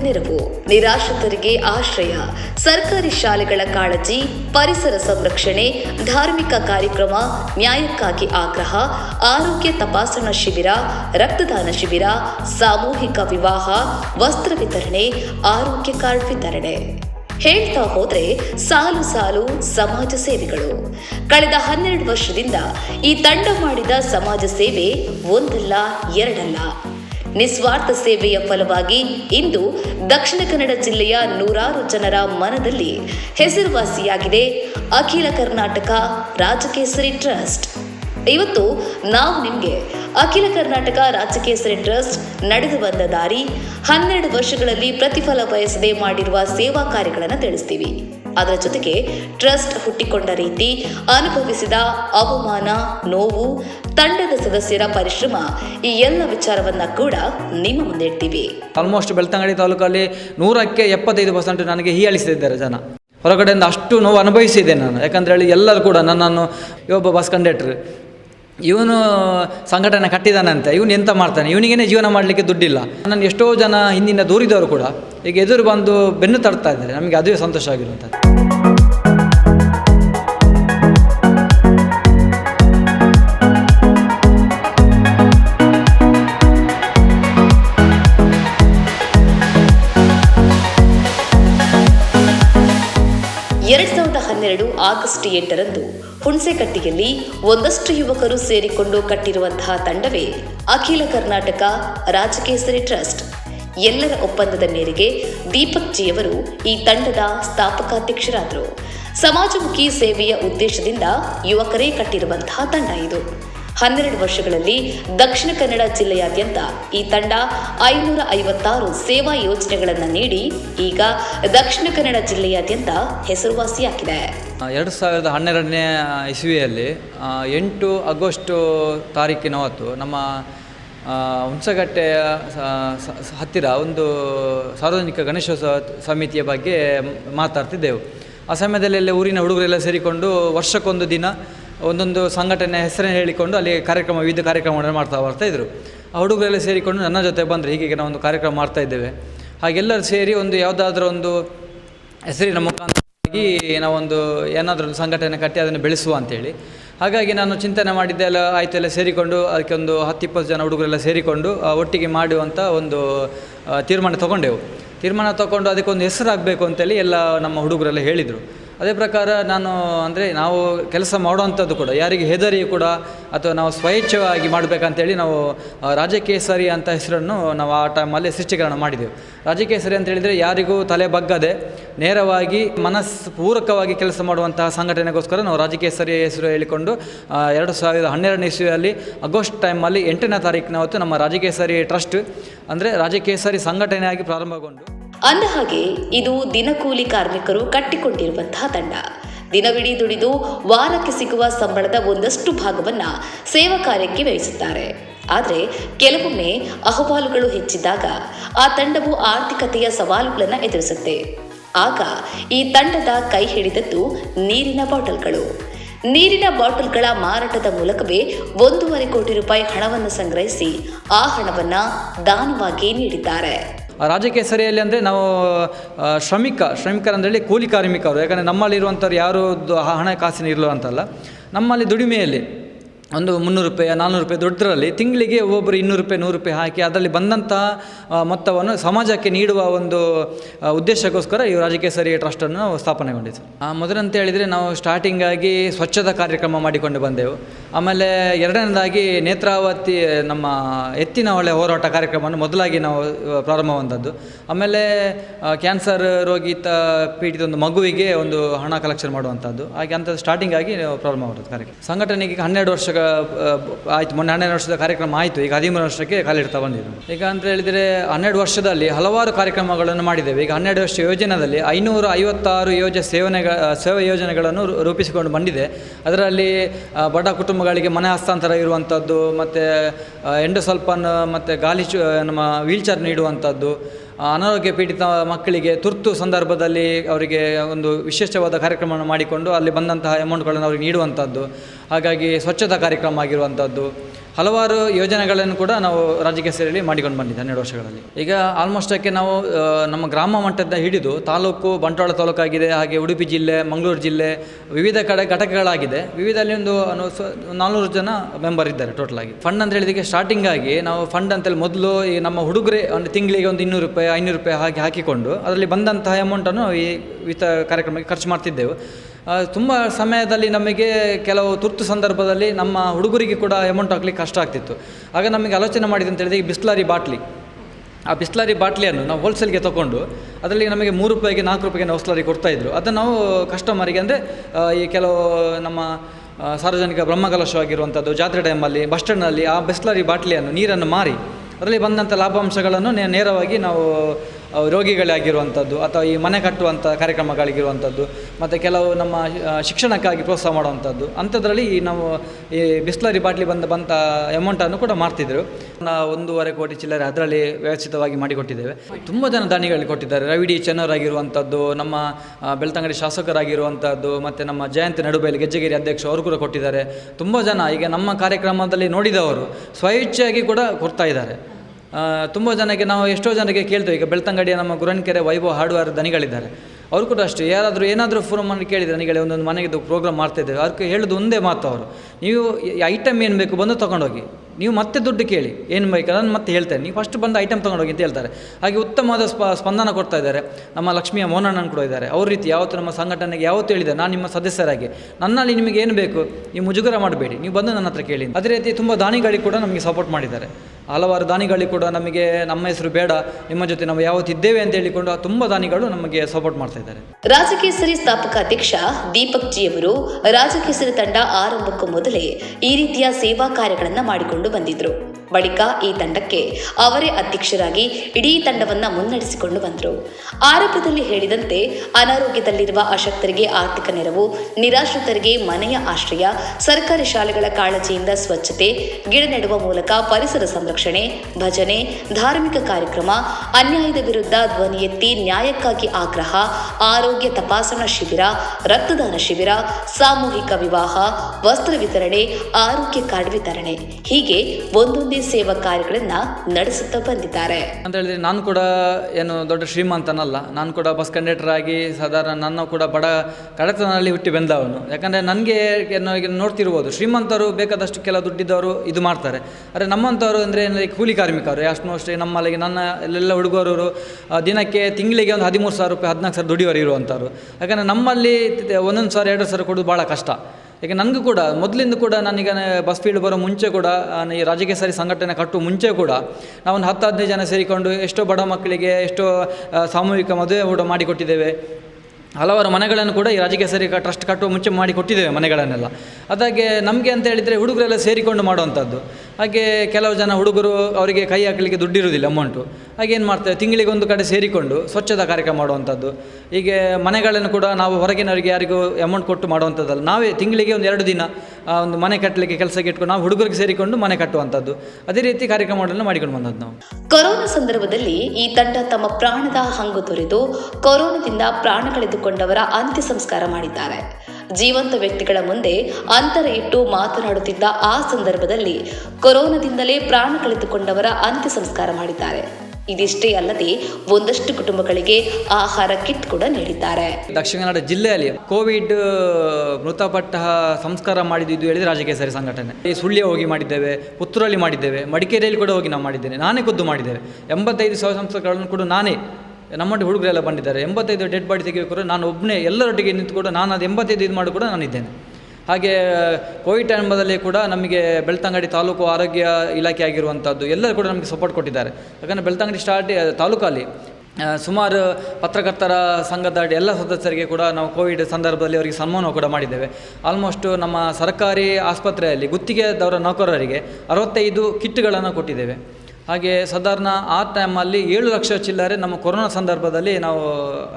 ನೆರವು, ನಿರಾಶ್ರಿತರಿಗೆ ಆಶ್ರಯ, ಸರ್ಕಾರಿ ಶಾಲೆಗಳ ಕಾಳಜಿ, ಪರಿಸರ ಸಂರಕ್ಷಣೆ, ಧಾರ್ಮಿಕ ಕಾರ್ಯಕ್ರಮ, ನ್ಯಾಯಕ್ಕಾಗಿ ಆಗ್ರಹ, ಆರೋಗ್ಯ ತಪಾಸಣಾ ಶಿಬಿರ, ರಕ್ತದಾನ ಶಿಬಿರ, ಸಾಮೂಹಿಕ ವಿವಾಹ, ವಸ್ತ್ರ ವಿತರಣೆ, ಆರೋಗ್ಯ ಕಾರ್ಡ್ ವಿತರಣೆ. ಹೇಳ್ತಾ ಹೋದ್ರೆ ಸಾಲು ಸಾಲು ಸಮಾಜ ಸೇವೆಗಳು. ಕಳೆದ ಹನ್ನೆರಡು ವರ್ಷದಿಂದ ಈ ತಂಡ ಮಾಡಿದ ಸಮಾಜ ಸೇವೆ ಒಂದಲ್ಲ, ಎರಡಲ್ಲ. ನಿಸ್ವಾರ್ಥ ಸೇವೆಯ ಫಲವಾಗಿ ಇಂದು ದಕ್ಷಿಣ ಕನ್ನಡ ಜಿಲ್ಲೆಯ ನೂರಾರು ಜನರ ಮನದಲ್ಲಿ ಹೆಸರುವಾಸಿಯಾಗಿದೆ ಅಖಿಲ ಕರ್ನಾಟಕ ರಾಜಕೇಸರಿ ಟ್ರಸ್ಟ್. ಇವತ್ತು ನಾವು ನಿಮಗೆ ಅಖಿಲ ಕರ್ನಾಟಕ ರಾಜಕೇಸರಿ ಟ್ರಸ್ಟ್ ನಡೆದು ಬಂದ ದಾರಿ ಹನ್ನೆರಡು ವರ್ಷಗಳಲ್ಲಿ ಪ್ರತಿಫಲ ಬಯಸದೆ ಮಾಡಿರುವ ಸೇವಾ ಕಾರ್ಯಗಳನ್ನು ತಿಳಿಸ್ತೀವಿ. ಅದರ ಜೊತೆಗೆ ಟ್ರಸ್ಟ್ ಹುಟ್ಟಿಕೊಂಡ ರೀತಿ ಅನುಭವಿಸಿದ ಅವಮಾನ, ನೋವು, ತಂಡದ ಸದಸ್ಯರ ಪರಿಶ್ರಮ ಈ ಎಲ್ಲ ವಿಚಾರವನ್ನ ಕೂಡ ನಿಮ್ಮ ಮುಂದೆ ಇಡ್ತೀವಿ. ಆಲ್ಮೋಸ್ಟ್ ಬೆಳ್ತಂಗಡಿ ತಾಲೂಕಲ್ಲಿ ನೂರಕ್ಕೆ ಎಪ್ಪತ್ತೈದು ಪರ್ಸೆಂಟ್ ನನಗೆ ಹೀಯಾಳಿಸಿದ್ದಾರೆ ಜನ. ಹೊರಗಡೆಯಿಂದ ಅಷ್ಟು ನೋವು ಅನುಭವಿಸಿದೆ ನಾನು. ಯಾಕಂದ್ರೆ ಹೇಳಿ ಎಲ್ಲರೂ ಕೂಡ ನನ್ನನ್ನು ಒಬ್ಬ ಬಸ್ ಕಂಡಕ್ಟ್ರ್ ಇವನು ಸಂಘಟನೆ ಕಟ್ಟಿದಾನಂತೆ. ಇವನು ಎಂತ ಮಾಡ್ತಾನೆ? ಇವನಿಗೇನೆ ಜೀವನ ಮಾಡಲಿಕ್ಕೆ ದುಡ್ಡಿಲ್ಲ. ನನ್ನ ಎಷ್ಟೋ ಜನ ಹಿಂದಿನ ದೂರಿದವರು ಕೂಡ ಈಗ ಎದುರು ಬಂದು ಬೆನ್ನು ತಡ್ತಾ ಇದ್ದಾರೆ. ನಮಗೆ ಅದುವೇ ಸಂತೋಷ ಆಗಿರುವಂಥದ್ದು. ಆಗಸ್ಟ್ ಎಂಟರಂದು ಹುಣಸೆಕಟ್ಟಿಯಲ್ಲಿ ಒಂದಷ್ಟು ಯುವಕರು ಸೇರಿಕೊಂಡು ಕಟ್ಟಿರುವಂತಹ ತಂಡವೇ ಅಖಿಲ ಕರ್ನಾಟಕ ರಾಜಕೇಸರಿ ಟ್ರಸ್ಟ್. ಎಲ್ಲರ ಒಪ್ಪಂದದ ಮೇರೆಗೆ ದೀಪಕ್ ಜಿಯವರು ಈ ತಂಡದ ಸ್ಥಾಪಕಾಧ್ಯಕ್ಷರಾದರು. ಸಮಾಜಮುಖಿ ಸೇವೆಯ ಉದ್ದೇಶದಿಂದ ಯುವಕರೇ ಕಟ್ಟಿರುವಂತಹ ತಂಡ ಇದು. ಹನ್ನೆರಡು ವರ್ಷಗಳಲ್ಲಿ ದಕ್ಷಿಣ ಕನ್ನಡ ಜಿಲ್ಲೆಯಾದ್ಯಂತ ಈ ತಂಡ ಐನೂರ ಐವತ್ತಾರು ಸೇವಾ ಯೋಜನೆಗಳನ್ನು ನೀಡಿ ಈಗ ದಕ್ಷಿಣ ಕನ್ನಡ ಜಿಲ್ಲೆಯಾದ್ಯಂತ ಹೆಸರುವಾಸಿಯಾಗಿದೆ. ಎರಡು ಸಾವಿರದ ಹನ್ನೆರಡನೇ ಇಸ್ವಿಯಲ್ಲಿ ಎಂಟು ಆಗಸ್ಟು ತಾರೀಕಿನ ಹೊತ್ತು ನಮ್ಮ ಹುಣಸಗಟ್ಟೆಯ ಹತ್ತಿರ ಒಂದು ಸಾರ್ವಜನಿಕ ಗಣೇಶೋತ್ಸವ ಸಮಿತಿಯ ಬಗ್ಗೆ ಮಾತಾಡ್ತಿದ್ದೆವು. ಆ ಸಮಯದಲ್ಲಿ ಊರಿನ ಹುಡುಗರೆಲ್ಲ ಸೇರಿಕೊಂಡು ವರ್ಷಕ್ಕೊಂದು ದಿನ ಒಂದೊಂದು ಸಂಘಟನೆ ಹೆಸರನ್ನು ಹೇಳಿಕೊಂಡು ಅಲ್ಲಿ ಕಾರ್ಯಕ್ರಮ, ವಿವಿಧ ಕಾರ್ಯಕ್ರಮಗಳನ್ನು ಮಾಡ್ತಾ ಬರ್ತಾ ಇದ್ದರು ಆ ಹುಡುಗರೆಲ್ಲ ಸೇರಿಕೊಂಡು ನನ್ನ ಜೊತೆ ಬಂದರು. ಹೀಗೆ ನಾವೊಂದು ಕಾರ್ಯಕ್ರಮ ಮಾಡ್ತಾ ಇದ್ದೇವೆ. ಹಾಗೆಲ್ಲರೂ ಸೇರಿ ಒಂದು ಯಾವುದಾದ್ರೂ ಒಂದು ಹೆಸರಿನ ಮುಖಾಂತರವಾಗಿ ನಾವೊಂದು ಏನಾದರೂ ಒಂದು ಸಂಘಟನೆ ಕಟ್ಟಿ ಅದನ್ನು ಬೆಳೆಸುವ ಅಂತೇಳಿ. ಹಾಗಾಗಿ ನಾನು ಚಿಂತನೆ ಮಾಡಿದ್ದೆ, ಎಲ್ಲ ಆಯಿತು, ಎಲ್ಲ ಸೇರಿಕೊಂಡು ಅದಕ್ಕೆ ಒಂದು ಹತ್ತು, ಇಪ್ಪತ್ತು ಜನ ಹುಡುಗರೆಲ್ಲ ಸೇರಿಕೊಂಡು ಒಟ್ಟಿಗೆ ಮಾಡುವಂಥ ಒಂದು ತೀರ್ಮಾನ ತಗೊಂಡೆವು. ತೀರ್ಮಾನ ತಗೊಂಡು ಅದಕ್ಕೊಂದು ಹೆಸರಾಗಬೇಕು ಅಂತೇಳಿ ಎಲ್ಲ ನಮ್ಮ ಹುಡುಗರೆಲ್ಲ ಹೇಳಿದರು. ಅದೇ ಪ್ರಕಾರ ನಾನು, ಅಂದರೆ ನಾವು ಕೆಲಸ ಮಾಡುವಂಥದ್ದು ಕೂಡ, ಯಾರಿಗೆ ಹೆದರಿ ಕೂಡ, ಅಥವಾ ನಾವು ಸ್ವೇಚ್ಛವಾಗಿ ಮಾಡಬೇಕಂತೇಳಿ ನಾವು ರಾಜಕೇಸರಿ ಅಂತ ಹೆಸರನ್ನು ನಾವು ಆ ಟೈಮಲ್ಲಿ ಸೃಷ್ಟಿಕರಣ ಮಾಡಿದೆವು. ರಾಜಕೇಸರಿ ಅಂತ ಹೇಳಿದರೆ ಯಾರಿಗೂ ತಲೆ ಬಗ್ಗದೆ, ನೇರವಾಗಿ ಮನಸ್ಸು ಪೂರಕವಾಗಿ ಕೆಲಸ ಮಾಡುವಂತಹ ಸಂಘಟನೆಗೋಸ್ಕರ ನಾವು ರಾಜಕೇಸರಿ ಹೆಸರು ಹೇಳಿಕೊಂಡು ಎರಡು ಸಾವಿರದ ಹನ್ನೆರಡನೇ ಇಸ್ವಿಯಲ್ಲಿ ಆಗಸ್ಟ್ ಟೈಮಲ್ಲಿ ಎಂಟನೇ ತಾರೀಕಿನ ಹೊತ್ತು ನಮ್ಮ ರಾಜಕೇಸರಿ ಟ್ರಸ್ಟ್, ಅಂದರೆ ರಾಜಕೇಸರಿ ಸಂಘಟನೆಯಾಗಿ ಪ್ರಾರಂಭಗೊಂಡು. ಅಂದ ಹಾಗೆ ಇದು ದಿನಕೂಲಿ ಕಾರ್ಮಿಕರು ಕಟ್ಟಿಕೊಂಡಿರುವಂತಹ ತಂಡ. ದಿನವಿಡೀ ದುಡಿದು ವಾರಕ್ಕೆ ಸಿಗುವ ಸಂಬಳದ ಒಂದಷ್ಟು ಭಾಗವನ್ನ ಸೇವಾ ಕಾರ್ಯಕ್ಕೆ ವ್ಯಯಿಸುತ್ತಾರೆ. ಆದರೆ ಕೆಲವೊಮ್ಮೆ ಅಹವಾಲುಗಳು ಹೆಚ್ಚಿದ್ದಾಗ ಆ ತಂಡವು ಆರ್ಥಿಕತೆಯ ಸವಾಲುಗಳನ್ನು ಎದುರಿಸುತ್ತೆ. ಆಗ ಈ ತಂಡದ ಕೈ ಹಿಡಿದದ್ದು ನೀರಿನ ಬಾಟಲ್ಗಳು. ನೀರಿನ ಬಾಟಲ್ಗಳ ಮಾರಾಟದ ಮೂಲಕವೇ ಒಂದೂವರೆ ಕೋಟಿ ರೂಪಾಯಿ ಹಣವನ್ನು ಸಂಗ್ರಹಿಸಿ ಆ ಹಣವನ್ನು ದಾನವಾಗಿ ನೀಡಿದ್ದಾರೆ. ಆ ರಾಜಕೇಸರಿಯಲ್ಲಿ ಅಂದರೆ ನಾವು ಶ್ರಮಿಕ ಶ್ರಮಿಕ ಶ್ರಮಿಕರಂದೇಳಿ ಕೂಲಿ ಕಾರ್ಮಿಕರು. ಯಾಕಂದರೆ ನಮ್ಮಲ್ಲಿರುವಂಥವ್ರು ಯಾರು ಹಣ ಕಾಸಿನ ಇರಲು ಅಂತಲ್ಲ. ನಮ್ಮಲ್ಲಿ ದುಡಿಮೆಯಲ್ಲಿ ಒಂದು ಮುನ್ನೂರು ರೂಪಾಯಿ ನಾನ್ನೂರು ರೂಪಾಯಿ ದೊಡ್ಡರಲ್ಲಿ ತಿಂಗಳಿಗೆ ಒಬ್ಬೊಬ್ಬರು ಇನ್ನೂರು ರೂಪಾಯಿ, ನೂರು ರೂಪಾಯಿ ಹಾಕಿ ಅದರಲ್ಲಿ ಬಂದಂಥ ಮೊತ್ತವನ್ನು ಸಮಾಜಕ್ಕೆ ನೀಡುವ ಒಂದು ಉದ್ದೇಶಕ್ಕೋಸ್ಕರ ಈ ರಾಜಕೇಸರಿ ಟ್ರಸ್ಟನ್ನು ನಾವು ಮೊದಲಂತ ಹೇಳಿದರೆ ನಾವು ಸ್ಟಾರ್ಟಿಂಗಾಗಿ ಸ್ವಚ್ಛತಾ ಕಾರ್ಯಕ್ರಮ ಮಾಡಿಕೊಂಡು ಬಂದೆವು. ಆಮೇಲೆ ಎರಡನೇದಾಗಿ ನೇತ್ರಾವತಿ ನಮ್ಮ ಎತ್ತಿನ ಒಳ್ಳೆ ಹೋರಾಟ ಕಾರ್ಯಕ್ರಮವನ್ನು ಮೊದಲಾಗಿ ನಾವು ಪ್ರಾರಂಭವಂತದ್ದು ಆಮೇಲೆ ಕ್ಯಾನ್ಸರ್ ರೋಗಿತ ಪೀಡಿತ ಒಂದು ಮಗುವಿಗೆ ಒಂದು ಹಣ ಕಲೆಕ್ಷನ್ ಮಾಡುವಂಥದ್ದು. ಹಾಗೆ ಅಂತ ಸ್ಟಾರ್ಟಿಂಗ್ ಆಗಿ ನಾವು ಪ್ರಾರಂಭ ಮಾಡೋದು ಕಾರ್ಯಕ್ರಮ. ಸಂಘಟನೆಗೆ ಹನ್ನೆರಡು ವರ್ಷ ಆಯಿತು. ಮೊನ್ನೆ ಹನ್ನೆರಡು ವರ್ಷದ ಕಾರ್ಯಕ್ರಮ ಆಯಿತು. ಈಗ ಹದಿಮೂರು ವರ್ಷಕ್ಕೆ ಕಾಲಿಡ್ತಾ ಬಂದಿದ್ದು ಈಗ ಅಂತ ಹೇಳಿದರೆ ಹನ್ನೆರಡು ವರ್ಷದಲ್ಲಿ ಹಲವಾರು ಕಾರ್ಯಕ್ರಮಗಳನ್ನು ಮಾಡಿದ್ದೇವೆ. ಈಗ ಹನ್ನೆರಡು ವರ್ಷ ಯೋಜನೆಯಲ್ಲಿ ಐನೂರ ಐವತ್ತಾರು ಯೋಜನೆ ಸೇವನೆಗಳ ಸೇವಾ ಯೋಜನೆಗಳನ್ನು ರೂಪಿಸಿಕೊಂಡು ಬಂದಿದೆ. ಅದರಲ್ಲಿ ಬಡ ಬಡ ಕುಟುಂಬಗಳಿಗೆ ಮನೆ ಹಸ್ತಾಂತರ ಇರುವಂಥದ್ದು, ಮತ್ತು ಎಂಡೋಸಲ್ಪನ್ ಮತ್ತು ಗಾಲಿ ನಮ್ಮ ವೀಲ್ಚೇರ್ ನೀಡುವಂಥದ್ದು ಅನಾರೋಗ್ಯ ಪೀಡಿತ ಮಕ್ಕಳಿಗೆ ತುರ್ತು ಸಂದರ್ಭದಲ್ಲಿ ಅವರಿಗೆ ಒಂದು ವಿಶೇಷವಾದ ಕಾರ್ಯಕ್ರಮವನ್ನು ಮಾಡಿಕೊಂಡು ಅಲ್ಲಿ ಬಂದಂತಹ ಅಮೌಂಟ್ಗಳನ್ನು ಅವರಿಗೆ ನೀಡುವಂಥದ್ದು. ಹಾಗಾಗಿ ಸ್ವಚ್ಛತಾ ಕಾರ್ಯಕ್ರಮ ಆಗಿರುವಂಥದ್ದು. ಹಲವಾರು ಯೋಜನೆಗಳನ್ನು ಕೂಡ ನಾವು ರಾಜಕೀಯ ಸೇರಿ ಮಾಡಿಕೊಂಡು ಬಂದಿದ್ದೆ ಹನ್ನೆರಡು ವರ್ಷಗಳಲ್ಲಿ. ಈಗ ಆಲ್ಮೋಸ್ಟ್ ಆಕೆ ನಾವು ನಮ್ಮ ಗ್ರಾಮ ಮಟ್ಟದ ಹಿಡಿದು ತಾಲೂಕು, ಬಂಟ್ವಾಳ ತಾಲೂಕಾಗಿದೆ, ಹಾಗೆ ಉಡುಪಿ ಜಿಲ್ಲೆ, ಮಂಗಳೂರು ಜಿಲ್ಲೆ, ವಿವಿಧ ಕಡೆ ಘಟಕಗಳಾಗಿದೆ. ವಿವಿಧಲ್ಲಿ ಒಂದು ಅನು- ಸ- ನಾನ್ನೂರು ಜನ ಮೆಂಬರ್ ಇದ್ದಾರೆ ಟೋಟಲ್ ಆಗಿ. ಫಂಡ್ ಅಂತ ಹೇಳಿದಕ್ಕೆ ಸ್ಟಾರ್ಟಿಂಗ್ ಆಗಿ ನಾವು ಫಂಡ್ ಅಂತೇಳಿ ಮೊದಲು ಈ ನಮ್ಮ ಹುಡುಗರೇ ಒಂದು ತಿಂಗಳಿಗೆ ಒಂದು ಇನ್ನೂರು ರೂಪಾಯಿ, ಐನೂರು ರೂಪಾಯಿ ಹಾಗೆ ಹಾಕಿಕೊಂಡು, ಅದರಲ್ಲಿ ಬಂದಂತಹ ಅಮೌಂಟನ್ನು ಈ ವಿತ ಕಾರ್ಯಕ್ರಮಕ್ಕೆ ಖರ್ಚು ಮಾಡ್ತಿದ್ದೆವು. ತುಂಬ ಸಮಯದಲ್ಲಿ ನಮಗೆ ಕೆಲವು ತುರ್ತು ಸಂದರ್ಭದಲ್ಲಿ ನಮ್ಮ ಹುಡುಗರಿಗೆ ಕೂಡ ಅಮೌಂಟ್ ಹಾಕ್ಲಿಕ್ಕೆ ಕಷ್ಟ ಆಗ್ತಿತ್ತು. ಆಗ ನಮಗೆ ಆಲೋಚನೆ ಮಾಡಿದೆ ಅಂತ ಹೇಳಿದ್ರೆ ಈ ಬಿಸ್ಲರಿ ಬಾಟ್ಲಿ. ಆ ಬಿಸ್ಲರಿ ಬಾಟ್ಲಿಯನ್ನು ನಾವು ಹೋಲ್ಸೇಲ್ಗೆ ತೊಗೊಂಡು ಅದರಲ್ಲಿ ನಮಗೆ ಮೂರು ರೂಪಾಯಿಗೆ ನಾಲ್ಕು ರೂಪಾಯಿಗೆ ನಾವು ಬಿಸ್ಲರಿ ಕೊಡ್ತಾಯಿದ್ರು ಅದನ್ನು ನಾವು ಕಸ್ಟಮರಿಗೆ ಅಂದರೆ ಈ ಕೆಲವು ನಮ್ಮ ಸಾರ್ವಜನಿಕ ಬ್ರಹ್ಮಕಲಶ ಆಗಿರುವಂಥದ್ದು ಜಾತ್ರೆ ಟೈಮಲ್ಲಿ ಬಸ್ ಸ್ಟ್ಯಾಂಡ್ನಲ್ಲಿ ಆ ಬಿಸ್ಲರಿ ಬಾಟ್ಲಿಯನ್ನು ನೀರನ್ನು ಮಾರಿ, ಅದರಲ್ಲಿ ಬಂದಂಥ ಲಾಭಾಂಶಗಳನ್ನು ನೇರವಾಗಿ ನಾವು ರೋಗಿಗಳಾಗಿರುವಂಥದ್ದು ಅಥವಾ ಈ ಮನೆ ಕಟ್ಟುವಂಥ ಕಾರ್ಯಕ್ರಮಗಳಿಗಿರುವಂಥದ್ದು ಮತ್ತು ಕೆಲವು ನಮ್ಮ ಶಿಕ್ಷಣಕ್ಕಾಗಿ ಪ್ರೋತ್ಸಾಹ ಮಾಡುವಂಥದ್ದು ಅಂಥದ್ರಲ್ಲಿ ಈ ನಾವು ಈ ಬಿಸ್ಲರಿ ಬಾಟ್ಲಿ ಬಂದ, ಬಂತ ಅಮೌಂಟನ್ನು ಕೂಡ ಮಾಡ್ತಿದ್ದರು ನಾವು ಒಂದೂವರೆ ಕೋಟಿ ಚಿಲ್ಲರೆ ಅದರಲ್ಲಿ ವ್ಯವಸ್ಥಿತವಾಗಿ ಮಾಡಿಕೊಟ್ಟಿದ್ದೇವೆ. ತುಂಬ ಜನ ದಾನಿಗಳಿಗೆ ಕೊಟ್ಟಿದ್ದಾರೆ. ರವಿಡಿ ಚೆನ್ನವರಾಗಿರುವಂಥದ್ದು ನಮ್ಮ ಬೆಳ್ತಂಗಡಿ ಶಾಸಕರಾಗಿರುವಂಥದ್ದು, ಮತ್ತು ನಮ್ಮ ಜಯಂತಿ ನಡುಬೈಲಿ ಗೆಜ್ಜೆಗಿರಿ ಅಧ್ಯಕ್ಷ ಅವರು ಕೂಡ ಕೊಟ್ಟಿದ್ದಾರೆ. ತುಂಬ ಜನ ಈಗ ನಮ್ಮ ಕಾರ್ಯಕ್ರಮದಲ್ಲಿ ನೋಡಿದವರು ಸ್ವಇಚ್ಛೆಯಾಗಿ ಕೂಡ ಕೊಡ್ತಾ ಇದ್ದಾರೆ. ತುಂಬ ಜನಕ್ಕೆ ನಾವು ಎಷ್ಟೋ ಜನಕ್ಕೆ ಕೇಳ್ತೇವೆ. ಈಗ ಬೆಳ್ತಂಗಡಿಯ ನಮ್ಮ ಗುರನ್ಕೆರೆ ವೈಭವ ಹಾಡುವಾರ ದನಿಗಳಿದ್ದಾರೆ. ಅವರು ಕೂಡ ಅಷ್ಟೇ. ಯಾರಾದರೂ ಏನಾದರೂ ಫೋನ್ ಮಾಡಿ ಕೇಳಿದರೆ ನನಗೆ ಒಂದೊಂದು ಮನೆಗೆ ಪ್ರೋಗ್ರಾಮ್ ಮಾಡ್ತಾಯಿದ್ದೇವೆ ಅದಕ್ಕೆ ಹೇಳೋದು ಒಂದೇ ಮಾತು ಅವರು. ನೀವು ಐಟಮ್ ಏನು ಬೇಕು ಬಂದು ತೊಗೊಂಡೋಗಿ. ನೀವು ಮತ್ತೆ ದುಡ್ಡು ಕೇಳಿ. ಏನು ಬೇಕು? ಅದನ್ನು ಮತ್ತೆ ಹೇಳ್ತೇನೆ. ನೀವು ಫಸ್ಟ್ ಬಂದು ಐಟಮ್ ತೊಗೊಂಡೋಗಿ ಅಂತ ಹೇಳ್ತಾರೆ. ಹಾಗೆ ಉತ್ತಮವಾದ ಸ್ಪ, ಸ್ಪಂದನ ಕೊಡ್ತಾ ಇದ್ದಾರೆ. ನಮ್ಮ ಲಕ್ಷ್ಮಿಯ ಮೋನಣ್ಣನ ಕೂಡ ಇದ್ದಾರೆ. ಅವ್ರ ರೀತಿ ಯಾವತ್ತು ನಮ್ಮ ಸಂಘಟನೆಗೆ ಯಾವತ್ತು ಹೇಳಿದ್ದಾರೆ ನಾನು ನಿಮ್ಮ ಸದಸ್ಯರಾಗಿ. ನನ್ನಲ್ಲಿ ನಿಮಗೆ ಏನು ಬೇಕು? ನೀವು ಮುಜುಗರ ಮಾಡಬೇಡಿ. ನೀವು ಬಂದು ನನ್ನ ಹತ್ರ ಕೇಳಿ ಅದೇ ರೀತಿ ತುಂಬ ದಾನಿಗಳಿಗೆ ಕೂಡ ನಮಗೆ ಸಪೋರ್ಟ್ ಮಾಡಿದ್ದಾರೆ. ಹಲವಾರು ದಾನಿಗಳಿಗೆ ಕೂಡ ನಮಗೆ, ನಮ್ಮ ಹೆಸರು ಬೇಡ. ನಿಮ್ಮ ಜೊತೆ ನಾವು ಯಾವತ್ತು ಇದ್ದೇವೆ ಅಂತ ಹೇಳಿಕೊಂಡು ತುಂಬ ದಾನಿಗಳು ನಮಗೆ ಸಪೋರ್ಟ್ ಮಾಡ್ತಾ ಇದ್ದಾರೆ. ರಾಜಕೇಸರಿ ಸ್ಥಾಪಕ ಅಧ್ಯಕ್ಷ ದೀಪಕ್ ಜಿಯವರು ರಾಜಕೇಸರಿ ತಂಡ ಆರಂಭಕ್ಕೂ ಮೊದಲೇ ಈ ರೀತಿಯ ಸೇವಾ ಕಾರ್ಯಗಳನ್ನು ಮಾಡಿಕೊಂಡು ಬಂದಿದ್ರು ಬಳಿಕ ಈ ತಂಡಕ್ಕೆ ಅವರೇ ಅಧ್ಯಕ್ಷರಾಗಿ ಇಡೀ ತಂಡವನ್ನ ಮುನ್ನಡೆಸಿಕೊಂಡು ಬಂದರು. ಆರಂಭದಲ್ಲಿ ಹೇಳಿದಂತೆ, ಅನಾರೋಗ್ಯದಲ್ಲಿರುವ ಅಶಕ್ತರಿಗೆ ಆರ್ಥಿಕ ನೆರವು, ನಿರಾಶ್ರಿತರಿಗೆ ಮನೆಯ ಆಶ್ರಯ, ಸರ್ಕಾರಿ ಶಾಲೆಗಳ ಕಾಳಜಿಯಿಂದ ಸ್ವಚ್ಛತೆ, ಗಿಡ ನೆಡುವ ಮೂಲಕ ಪರಿಸರ ಸಂರಕ್ಷಣೆ, ಭಜನೆ, ಧಾರ್ಮಿಕ ಕಾರ್ಯಕ್ರಮ, ಅನ್ಯಾಯದ ವಿರುದ್ಧ ಧ್ವನಿ ಎತ್ತಿ ನ್ಯಾಯಕ್ಕಾಗಿ ಆಗ್ರಹ, ಆರೋಗ್ಯ ತಪಾಸಣಾ ಶಿಬಿರ, ರಕ್ತದಾನ ಶಿಬಿರ, ಸಾಮೂಹಿಕ ವಿವಾಹ, ವಸ್ತ್ರ ವಿತರಣೆ, ಆರೋಗ್ಯ ಕಾರ್ಡ್ ವಿತರಣೆ ಹೀಗೆ ಒಂದೊಂದೇ ಸೇವಾ ಕಾರ್ಯಗಳನ್ನ ನಡೆಸುತ್ತಾ ಬಂದಿದ್ದಾರೆ. ಅಂತ ಹೇಳಿದ್ರೆ ನಾನು ಕೂಡ ಏನು ದೊಡ್ಡ ಶ್ರೀಮಂತನಲ್ಲ. ನಾನು ಕೂಡ ಬಸ್ ಕಂಡಕ್ಟರ್ ಆಗಿ ಸಾಧಾರಣ ನನ್ನ ಕೂಡ ಬಡ ಕಡತನಲ್ಲಿ ಹುಟ್ಟಿ ಬೆಂದವನು. ಯಾಕಂದರೆ ನನಗೆ ಈಗ ನೋಡ್ತಿರ್ಬೋದು, ಶ್ರೀಮಂತರು ಬೇಕಾದಷ್ಟು ಕೆಲ ದುಡ್ಡಿದ್ದವರು ಇದು ಮಾಡ್ತಾರೆ. ಆದರೆ ನಮ್ಮಂಥವ್ರು ಅಂದರೆ ಕೂಲಿ ಕಾರ್ಮಿಕರು ಅಷ್ಟು ಅಷ್ಟೇ ನಮ್ಮಲ್ಲಿಗೆ ನನ್ನ ಎಲ್ಲ ಹುಡುಗರು ದಿನಕ್ಕೆ ತಿಂಗಳಿಗೆ ಒಂದು ಹದಿಮೂರು ಸಾವಿರ ರೂಪಾಯಿ ಹದಿನಾಲ್ಕು ಸಾವಿರ ದುಡಿಯೋರು ಇರುವಂಥವ್ರು ಯಾಕಂದರೆ ನಮ್ಮಲ್ಲಿ ಒಂದೊಂದು ಸಾವಿರ, ಎರಡು ಸಾವಿರ ಕೊಡೋದು ಭಾಳ ಕಷ್ಟ. ಈಗ ನನಗೂ ಕೂಡ, ಮೊದಲಿಂದ ಕೂಡ ನಾನೀಗ ಬಸ್ ಫೀಲ್ಡ್ ಬರೋ ಮುಂಚೆ ಕೂಡ ಈ ರಾಜಕೀಯ ಸರಿ ಸಂಘಟನೆ ಕಟ್ಟುವ ಮುಂಚೆ ಕೂಡ, ನಾವೊಂದು ಹತ್ತು ಹದಿನೈದು ಜನ ಸೇರಿಕೊಂಡು ಎಷ್ಟೋ ಬಡ ಮಕ್ಕಳಿಗೆ ಎಷ್ಟೋ ಸಾಮೂಹಿಕ ಮದುವೆ ಕೂಡ ಮಾಡಿಕೊಟ್ಟಿದ್ದೇವೆ. ಹಲವಾರು ಮನೆಗಳನ್ನು ಕೂಡ ಈ ರಾಜಕೀಯ ಸರಿ ಟ್ರಸ್ಟ್ ಕಟ್ಟುವ ಮುಂಚೆ ಮಾಡಿ ಕೊಟ್ಟಿದ್ದೇವೆ ಮನೆಗಳನ್ನೆಲ್ಲ. ಅದಾಗೆ ನಮಗೆ ಅಂತ ಹೇಳಿದರೆ ಹುಡುಗರೆಲ್ಲ ಸೇರಿಕೊಂಡು ಮಾಡುವಂಥದ್ದು. ಹಾಗೆ ಕೆಲವು ಜನ ಹುಡುಗರು ಅವರಿಗೆ ಕೈ ಹಾಕಲಿಕ್ಕೆ ದುಡ್ಡಿರುವುದಿಲ್ಲ ಅಮೌಂಟು ಹಾಗೆ ಏನು ಮಾಡ್ತೇವೆ ತಿಂಗಳಿಗೆ ಒಂದು ಕಡೆ ಸೇರಿಕೊಂಡು ಸ್ವಚ್ಛತಾ ಕಾರ್ಯಕ್ರಮ ಮಾಡುವಂಥದ್ದು. ಹೀಗೆ ಮನೆಗಳನ್ನು ಕೂಡ ನಾವು ಹೊರಗಿನವರಿಗೆ ಯಾರಿಗೂ ಅಮೌಂಟ್ ಕೊಟ್ಟು ಮಾಡುವಂಥದ್ದಲ್ಲ. ನಾವೇ ತಿಂಗಳಿಗೆ ಒಂದು ಎರಡು ದಿನ ಒಂದು ಮನೆ ಕಟ್ಟಲಿಕ್ಕೆ ಕೆಲಸಕ್ಕೆ ಇಟ್ಕೊಂಡು ನಾವು ಹುಡುಗರಿಗೆ ಸೇರಿಕೊಂಡು ಮನೆ ಕಟ್ಟುವಂಥದ್ದು. ಅದೇ ರೀತಿ ಕಾರ್ಯಕ್ರಮಗಳನ್ನು ಮಾಡಿಕೊಂಡು ಬಂದದ್ದು ನಾವು. ಕೊರೋನಾ ಸಂದರ್ಭದಲ್ಲಿ ಈ ತಂಡ ತಮ್ಮ ಪ್ರಾಣದ ಹಂಗು ತೊರೆದು ಕೊರೋನಾದಿಂದ ಪ್ರಾಣ ಕಳೆದುಕೊಂಡವರ ಅಂತ್ಯ ಸಂಸ್ಕಾರ ಮಾಡಿದ್ದಾರೆ. ಜೀವಂತ ವ್ಯಕ್ತಿಗಳ ಮುಂದೆ ಅಂತರ ಇಟ್ಟು ಮಾತನಾಡುತ್ತಿದ್ದ ಆ ಸಂದರ್ಭದಲ್ಲಿ ಕೊರೋನಾದಿಂದಲೇ ಪ್ರಾಣ ಕಳೆದುಕೊಂಡವರ ಅಂತ್ಯ ಸಂಸ್ಕಾರ ಮಾಡಿದ್ದಾರೆ. ಇದಿಷ್ಟೇ ಅಲ್ಲದೆ ಒಂದಷ್ಟು ಕುಟುಂಬಗಳಿಗೆ ಆಹಾರ ಕಿಟ್ ಕೂಡ ನೀಡಿದ್ದಾರೆ. ದಕ್ಷಿಣ ಕನ್ನಡ ಜಿಲ್ಲೆಯಲ್ಲಿ ಕೋವಿಡ್ ಮೃತಪಟ್ಟ ಸಂಸ್ಕಾರ ಮಾಡಿದ್ದು ಇದು ಹೇಳಿದರೆ ಸರಿ ಸಂಘಟನೆ. ಈ ಸುಳ್ಯ ಹೋಗಿ ಮಾಡಿದ್ದೇವೆ, ಪುತ್ತೂರಲ್ಲಿ ಮಾಡಿದ್ದೇವೆ, ಮಡಿಕೇರಿಯಲ್ಲಿ ಕೂಡ ಹೋಗಿ ನಾವು ಮಾಡಿದ್ದೇನೆ. ನಾನೇ ಖುದ್ದು ಮಾಡಿದ್ದೇವೆ. ಎಂಬತ್ತೈದು ಸಾವಿರ ಸಂಸ್ಥೆಗಳನ್ನು ಕೂಡ ನಾನೇ ನಮ್ಮೊಟ್ಟಿಗೆ ಹುಡುಗರೆಲ್ಲ ಬಂದಿದ್ದಾರೆ. ಎಂಬತ್ತೈದು ಡೆಡ್ ಬಾಡಿ ತೆಗೆಯೋಕ್ಕೂ ನಾನು ಒಬ್ಬನೇ ಎಲ್ಲರೊಟ್ಟಿಗೆ ನಿಂತು ಕೂಡ ನಾನು ಅದು ಎಂಬತ್ತೈದು ಇದು ಮಾಡಿ ಕೂಡ ನಾನಿದ್ದೇನೆ ಹಾಗೆ, ಕೋವಿಡ್ ಟೈಮಲ್ಲಿ ಕೂಡ ನಮಗೆ ಬೆಳ್ತಂಗಡಿ ತಾಲೂಕು ಆರೋಗ್ಯ ಇಲಾಖೆ ಆಗಿರುವಂಥದ್ದು, ಎಲ್ಲರೂ ಕೂಡ ನಮಗೆ ಸಪೋರ್ಟ್ ಕೊಟ್ಟಿದ್ದಾರೆ. ಯಾಕಂದರೆ ಬೆಳ್ತಂಗಡಿ ಸ್ಟಾರ್ಟ್ ತಾಲೂಕಲ್ಲಿ ಸುಮಾರು ಪತ್ರಕರ್ತರ ಸಂಘದ ಎಲ್ಲ ಸದಸ್ಯರಿಗೆ ಕೂಡ ನಾವು ಕೋವಿಡ್ ಸಂದರ್ಭದಲ್ಲಿ ಅವರಿಗೆ ಸನ್ಮಾನ ಕೂಡ ಮಾಡಿದ್ದೇವೆ. ಆಲ್ಮೋಸ್ಟು ನಮ್ಮ ಸರ್ಕಾರಿ ಆಸ್ಪತ್ರೆಯಲ್ಲಿ ಗುತ್ತಿಗೆದವರ ನೌಕರರಿಗೆ ಅರವತ್ತೈದು ಕಿಟ್ಗಳನ್ನು ಕೊಟ್ಟಿದ್ದೇವೆ. ಹಾಗೆ ಸಾಧಾರಣ ಆ ಟೈಮಲ್ಲಿ ಏಳು ಲಕ್ಷ ಚಿಲ್ಲರೆ ನಮ್ಮ ಕೊರೋನಾ ಸಂದರ್ಭದಲ್ಲಿ ನಾವು